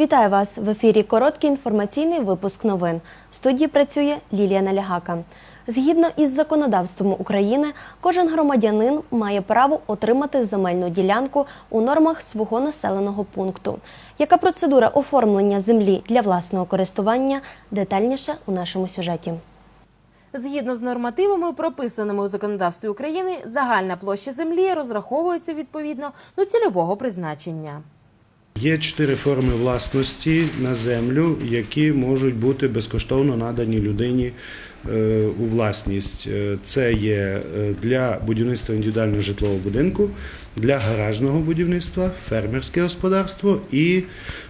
Вітаю вас в ефірі. Короткий інформаційний випуск новин. В студії працює Лілія Налягака. Згідно із законодавством України, кожен громадянин має право отримати земельну ділянку у нормах свого населеного пункту. Яка процедура оформлення землі для власного користування? Детальніше у нашому сюжеті. Згідно з нормативами, прописаними у законодавстві України, загальна площа землі розраховується відповідно до цільового призначення. Є чотири форми власності на землю, які можуть бути безкоштовно надані людині е, у власність. Е, Це є е, для будівництва індивідуального житлового будинку, для гаражного будівництва, фермерське господарство і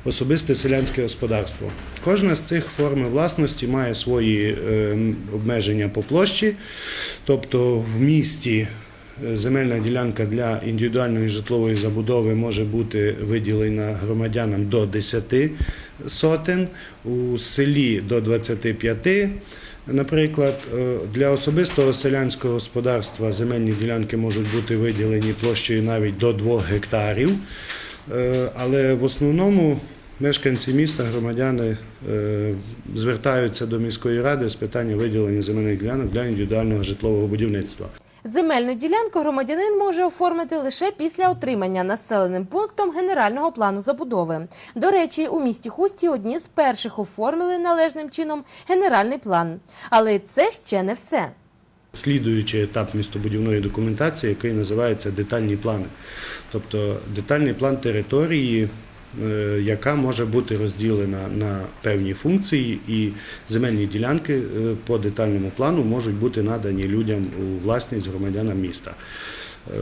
особисте селянське господарство. Кожна з цих форм власності має свої обмеження по площі, тобто в місті Земельна ділянка для індивідуальної житлової забудови може бути виділена громадянам до 10 сотень, у селі до 25. Наприклад, е, для особистого селянського господарства земельні ділянки можуть бути виділені площею навіть до 2 гектарів. Е, Але в основному мешканці міста, громадяни е, звертаються до міської ради з питання виділення земельних ділянок для індивідуального житлового будівництва. Земельну ділянку громадянин може оформити лише після отримання населеним пунктом генерального плану забудови. До речі, у місті Хусті одні з перших оформили належним чином генеральний план. Але це ще не все. Слідуючий етап містобудівної документації, який називається детальні плани. Тобто детальний план території, яка може бути розділена на певні функції, і земельні ділянки е, по детальному плану можуть бути надані людям у власність громадянам міста. Е,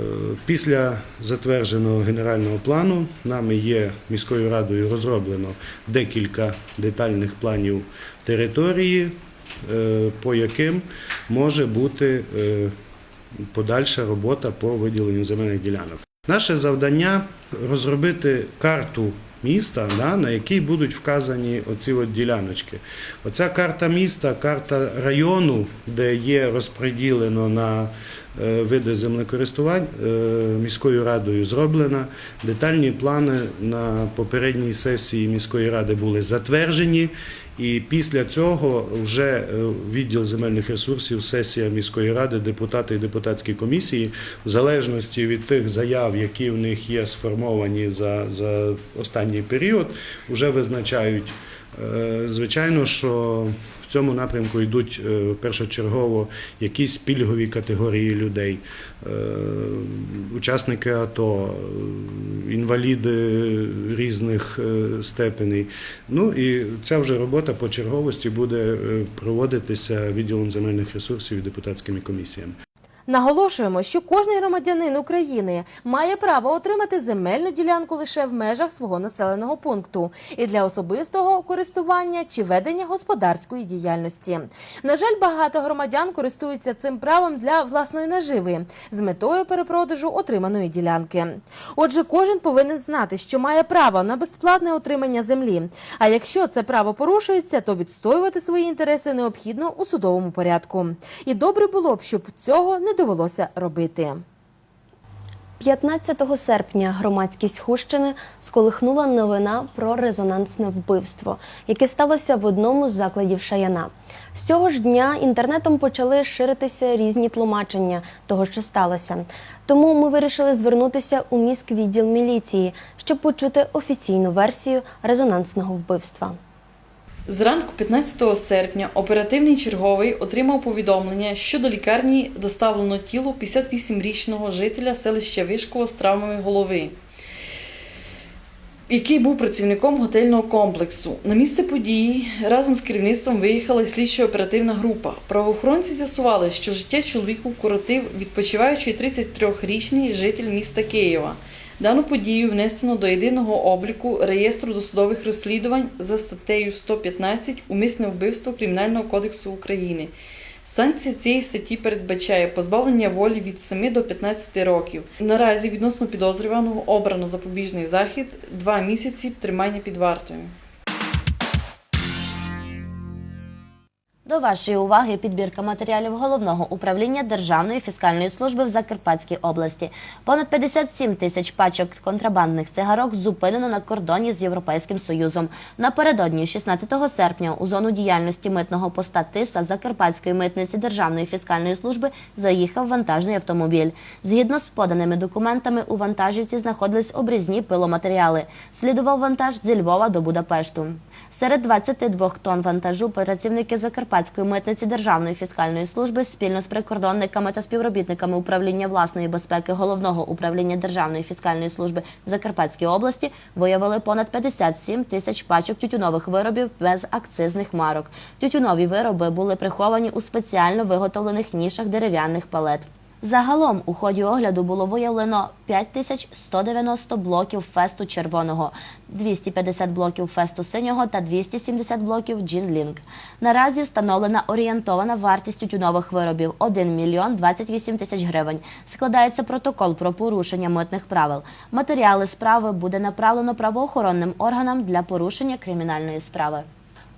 Після затвердженого генерального плану нами є міською радою розроблено декілька детальних планів території, е, по яким може бути е, подальша робота по виділенню земельних ділянок. Наше завдання розробити карту міста, да, на якій будуть вказані оці от діляночки. Оця карта міста, карта району, де є розподілено на види землекористувань, е, міською радою зроблена. Детальні плани на попередній сесії міської ради були затверджені. І після цього вже е, відділ земельних ресурсів, сесія міської ради, депутати і депутатські комісії, в залежності від тих заяв, які в них є сформовані за, за останній період, вже визначають. Е, Звичайно, що в цьому напрямку йдуть е, першочергово якісь пільгові категорії людей, е, учасники АТО, е, інваліди різних степеней. Ну і ця вже робота по черговості буде проводитися відділом земельних ресурсів і депутатськими комісіями. Наголошуємо, що кожний громадянин України має право отримати земельну ділянку лише в межах свого населеного пункту і для особистого користування чи ведення господарської діяльності. На жаль, багато громадян користуються цим правом для власної наживи з метою перепродажу отриманої ділянки. Отже, кожен повинен знати, що має право на безплатне отримання землі. А якщо це право порушується, то відстоювати свої інтереси необхідно у судовому порядку. І добре було б, щоб цього не довелося робити. 15 серпня громадськість Хущини сколихнула новина про резонансне вбивство, яке сталося в одному з закладів Шаяна. З цього ж дня інтернетом почали ширитися різні тлумачення того, що сталося. Тому ми вирішили звернутися у міськвідділ міліції, щоб почути офіційну версію резонансного вбивства. Зранку 15 серпня оперативний черговий отримав повідомлення, що до лікарні доставлено тіло 58-річного жителя селища Вишково з травмами голови, який був працівником готельного комплексу. На місце події разом з керівництвом виїхала слідчо-оперативна група. Правоохоронці з'ясували, що життя чоловіку вкоротив відпочиваючий 33-річний житель міста Києва. Дану подію внесено до єдиного обліку реєстру досудових розслідувань за статтею 115 Умисне вбивство Кримінального кодексу України. Санкція цієї статті передбачає позбавлення волі від 7 до 15 років. Наразі відносно підозрюваного обрано запобіжний захід 2 місяці тримання під вартою. Вашої уваги підбірка матеріалів головного управління Державної фіскальної служби в Закарпатській області. Понад 57 тисяч пачок контрабандних цигарок зупинено на кордоні з Європейським Союзом. Напередодні, 16 серпня, у зону діяльності митного поста Тиса Закарпатської митниці Державної фіскальної служби заїхав вантажний автомобіль. Згідно з поданими документами, у вантажівці знаходились обрізні пиломатеріали. Слідував вантаж зі Львова до Будапешту. Серед 22 тонн вантажу працівники Закарпатської митниці Державної фіскальної служби спільно з прикордонниками та співробітниками управління власної безпеки головного управління Державної фіскальної служби в Закарпатській області виявили понад 57 тисяч пачок тютюнових виробів без акцизних марок. Тютюнові вироби були приховані у спеціально виготовлених нішах дерев'яних палет. Загалом у ході огляду було виявлено 5190 блоків фесту червоного, 250 блоків фесту синього та 270 блоків Джінлінг. Наразі встановлена орієнтована вартість тютюнових виробів 1 мільйон 28 тисяч гривень. Складається протокол про порушення митних правил. Матеріали справи буде направлено правоохоронним органам для порушення кримінальної справи.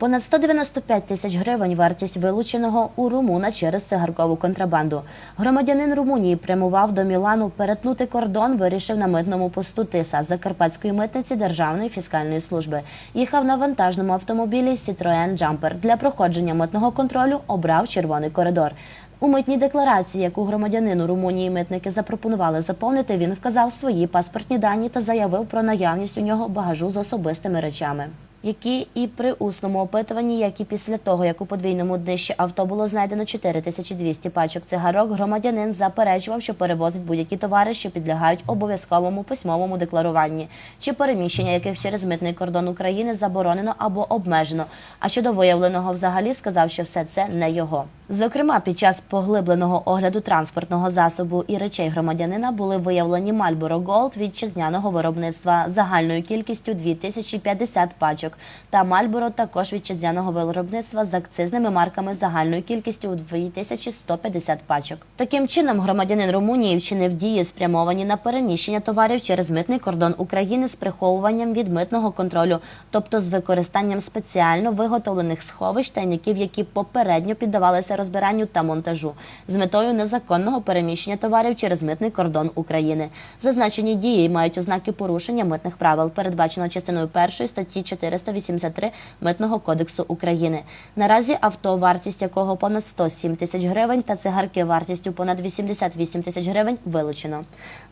Понад 195 тисяч гривень вартість вилученого у румуна через цигаркову контрабанду. Громадянин Румунії прямував до Мілану. Перетнути кордон вирішив на митному посту Тиса Закарпатської митниці Державної фіскальної служби. Їхав на вантажному автомобілі Citroen Jumper. Для проходження митного контролю обрав червоний коридор. У митній декларації, яку громадянину Румунії митники запропонували заповнити, він вказав свої паспортні дані та заявив про наявність у нього багажу з особистими речами. Які і при усному опитуванні, як і після того, як у подвійному днищі авто було знайдено 4200 пачок цигарок, громадянин заперечував, що перевозить будь-які товари, що підлягають обов'язковому письмовому декларуванні, чи переміщення яких через митний кордон України заборонено або обмежено. А щодо виявленого взагалі сказав, що все це не його. Зокрема, під час поглибленого огляду транспортного засобу і речей громадянина були виявлені Marlboro Gold вітчизняного виробництва загальною кількістю 2050 пачок та Marlboro також вітчизняного виробництва з акцизними марками загальною кількістю 2150 пачок. Таким чином, громадянин Румунії вчинив дії, спрямовані на переміщення товарів через митний кордон України з приховуванням від митного контролю, тобто з використанням спеціально виготовлених сховищ тайників, які попередньо піддавалися розбиранню та монтажу, з метою незаконного переміщення товарів через митний кордон України. Зазначені дії мають ознаки порушення митних правил, передбачено частиною першої статті 483 Митного кодексу України. Наразі авто, вартість якого понад 107 тисяч гривень, та цигарки вартістю понад 88 тисяч гривень вилучено.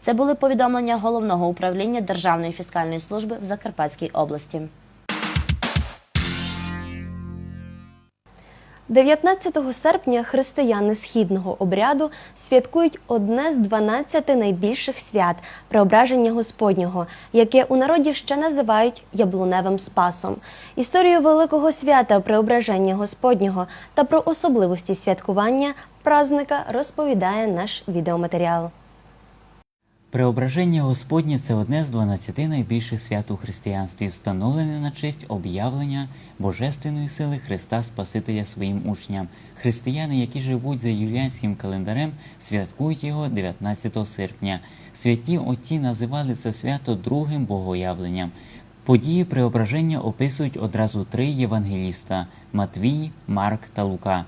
Це були повідомлення головного управління Державної фіскальної служби в Закарпатській області. 19 серпня християни східного обряду святкують одне з 12 найбільших свят преображення Господнього, яке у народі ще називають яблуневим спасом. Історію великого свята преображення Господнього та про особливості святкування празника розповідає наш відеоматеріал. Преображення Господнє це одне з 12 найбільших свят у християнстві, встановлене на честь об'явлення божественної сили Христа Спасителя своїм учням. Християни, які живуть за юліанським календарем, святкують його 19 серпня. Святі отці називали це свято другим богоявленням. Події преображення описують одразу три євангеліста Матвій, Марк та Лука.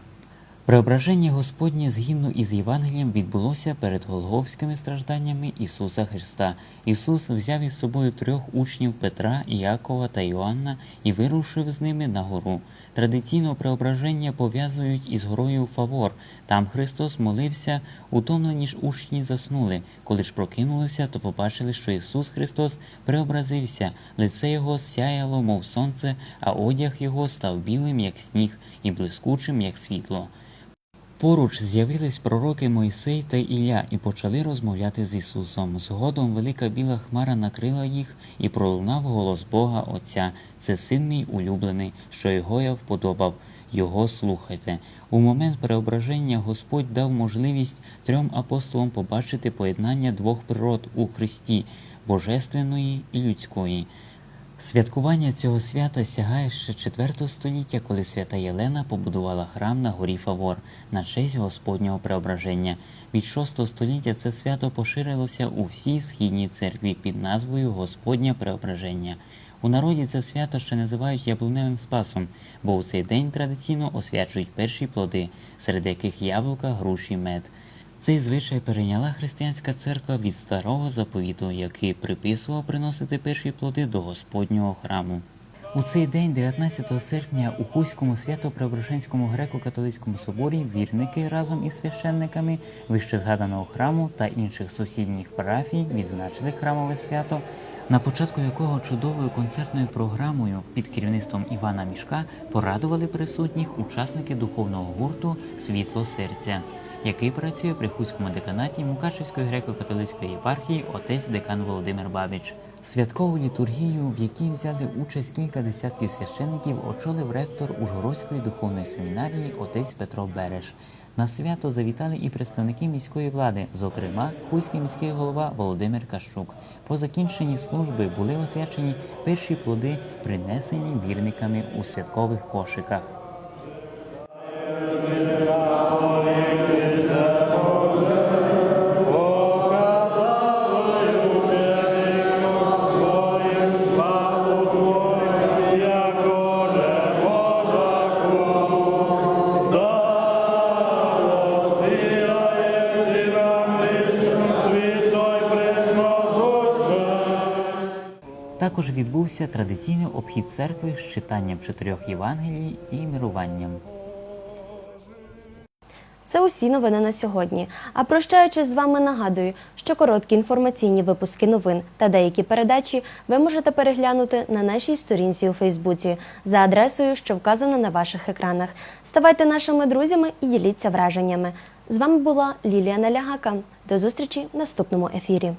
Преображення Господнє згідно із Євангелієм відбулося перед Голговськими стражданнями Ісуса Христа. Ісус взяв із собою трьох учнів Петра, Іакова та Йоанна і вирушив з ними на гору. Традиційно преображення пов'язують із горою Фавор. Там Христос молився, утомлені ж учні заснули. Коли ж прокинулися, то побачили, що Ісус Христос преобразився, лице Його сяяло, мов сонце, а одяг Його став білим, як сніг, і блискучим, як світло. Поруч з'явились пророки Мойсей та Ілля і почали розмовляти з Ісусом. Згодом велика біла хмара накрила їх і пролунав голос Бога Отця. Це син мій улюблений, що його я вподобав. Його слухайте. У момент преображення Господь дав можливість трьом апостолам побачити поєднання двох природ у Христі божественної і людської. Святкування цього свята сягає ще 4 століття, коли свята Єлена побудувала храм на горі Фавор на честь Господнього преображення. Від 6 століття це свято поширилося у всій східній церкві під назвою Господнє преображення. У народі це свято ще називають яблуневим спасом, бо у цей день традиційно освячують перші плоди, серед яких яблука, груші, мед. Цей звичай перейняла християнська церква від старого заповіту, який приписував приносити перші плоди до Господнього храму. У цей день, 19 серпня, у Хуському свято-преображенському греко-католицькому соборі вірники разом із священниками вище згаданого храму та інших сусідніх парафій відзначили храмове свято, на початку якого чудовою концертною програмою під керівництвом Івана Мішка порадували присутніх учасники духовного гурту Світло серця, який працює при Хуському деканаті Мукачевської греко-католицької єпархії отець декан Володимир Бабіч. Святкову літургію, в якій взяли участь кілька десятків священників, очолив ректор Ужгородської духовної семінарії отець Петро Береш. На свято завітали і представники міської влади, зокрема Хуйський міський голова Володимир Кащук. По закінченні служби були освячені перші плоди, принесені вірниками у святкових кошиках. Також відбувся традиційний обхід церкви з читанням чотирьох Євангелій і мируванням. Це усі новини на сьогодні. А прощаючись з вами, нагадую, що короткі інформаційні випуски новин та деякі передачі ви можете переглянути на нашій сторінці у Фейсбуці за адресою, що вказана на ваших екранах. Ставайте нашими друзями і діліться враженнями. З вами була Лілія Налягака. До зустрічі в наступному ефірі.